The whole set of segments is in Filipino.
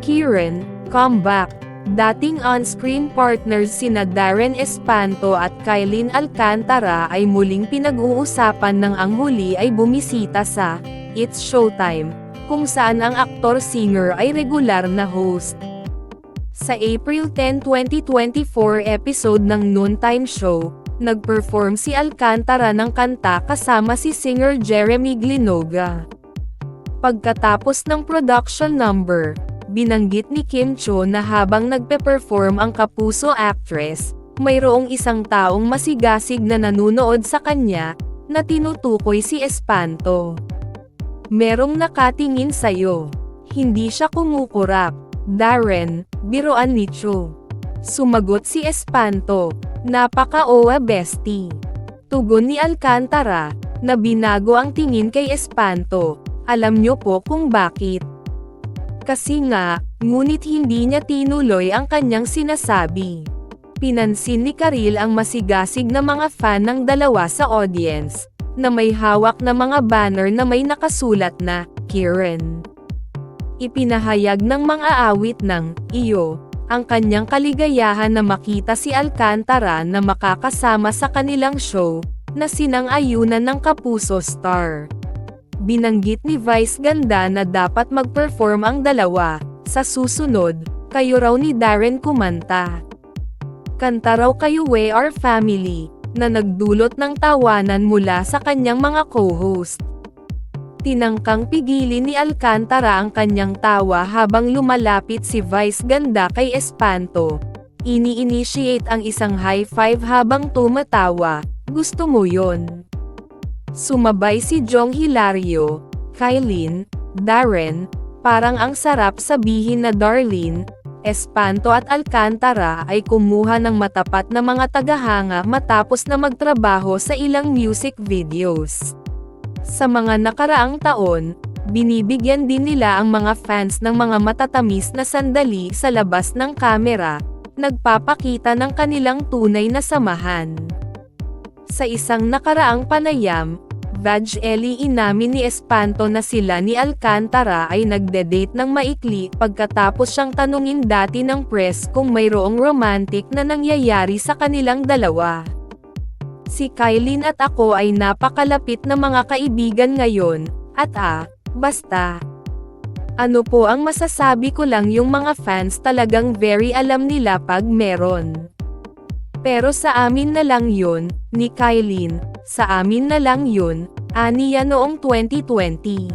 Kieran, comeback. Dating on-screen partners sina Darren Espanto at Kylene Alcantara ay muling pinag-uusapan ng ang huli ay bumisita sa It's Showtime, kung saan ang aktor-singer ay regular na host. Sa April 10, 2024 episode ng Noontime Show, nag-perform si Alcantara ng kanta kasama si singer Jeremy Glinoga. Pagkatapos ng production number, binanggit ni Kim Cho na habang nagpe-perform ang kapuso actress, mayroong isang taong masigasig na nanunood sa kanya, na tinutukoy si Espanto. Merong nakatingin sa'yo. Hindi siya kumukurap. Darren, biroan ni Cho. Sumagot si Espanto, napaka-oa bestie. Tugon ni Alcantara, na binago ang tingin kay Espanto, alam nyo po kung bakit. Kasi nga, ngunit hindi niya tinuloy ang kanyang sinasabi. Pinansin ni Karil ang masigasig na mga fan ng dalawa sa audience, na may hawak na mga banner na may nakasulat na, Kieran. Ipinahayag ng mga awit ng, iyo, ang kanyang kaligayahan na makita si Alcantara na makakasama sa kanilang show, na sinang ayunan ng Kapuso Star. Binanggit ni Vice Ganda na dapat mag-perform ang dalawa, sa susunod, kayo raw ni Darren kumanta. Kanta raw kayo We Are Family, na nagdulot ng tawanan mula sa kanyang mga co-host. Tinangkang pigilin ni Alcantara ang kanyang tawa habang lumalapit si Vice Ganda kay Espanto. Ini-initiate ang isang high five habang tumatawa, gusto mo yon? Sumabay si Jong Hilario, Kylene, Darren, parang ang sarap sabihin na Darlene, Espanto at Alcantara ay kumuha ng matapat na mga tagahanga matapos na magtrabaho sa ilang music videos. Sa mga nakaraang taon, binibigyan din nila ang mga fans ng mga matatamis na sandali sa labas ng kamera, nagpapakita ng kanilang tunay na samahan. Sa isang nakaraang panayam, Vag Eli inamin ni Espanto na sila ni Alcantara ay nagde-date ng maikli pagkatapos siyang tanungin dati ng press kung mayroong romantic na nangyayari sa kanilang dalawa. Si Kylene at ako ay napakalapit na mga kaibigan ngayon, at ah, basta. Ano po ang masasabi ko lang yung mga fans talagang very alam nila pag meron. Pero sa amin na lang yun, ni Kylene, sa amin na lang yun, aniya noong 2020.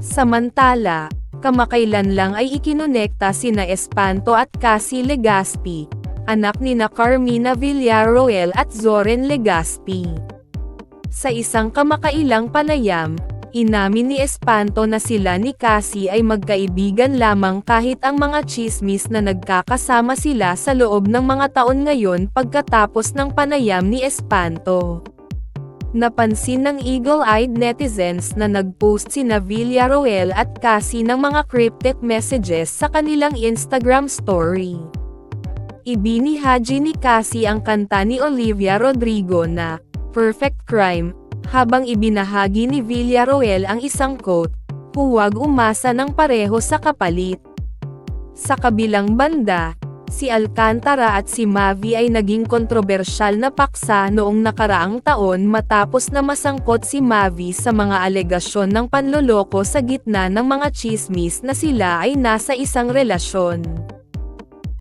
Samantala, kamakailan lang ay ikinonekta sina Espanto at Cassie Legaspi, anak ni na Carmina Villaroel at Zoren Legaspi. Sa isang kamakailang panayam, inamin ni Espanto na sila ni Cassie ay magkaibigan lamang kahit ang mga chismis na nagkakasama sila sa loob ng mga taon ngayon pagkatapos ng panayam ni Espanto. Napansin ng eagle-eyed netizens na nag-post si Villaroel at Cassie ng mga cryptic messages sa kanilang Instagram story. Ibinihaji ni Cassie ang kanta ni Olivia Rodrigo na, Perfect Crime, habang ibinahagi ni Villaroel ang isang quote, Huwag umasa ng pareho sa kapalit. Sa kabilang banda, si Alcantara at si Mavi ay naging kontrobersyal na paksa noong nakaraang taon matapos na masangkot si Mavi sa mga alegasyon ng panloloko sa gitna ng mga chismis na sila ay nasa isang relasyon.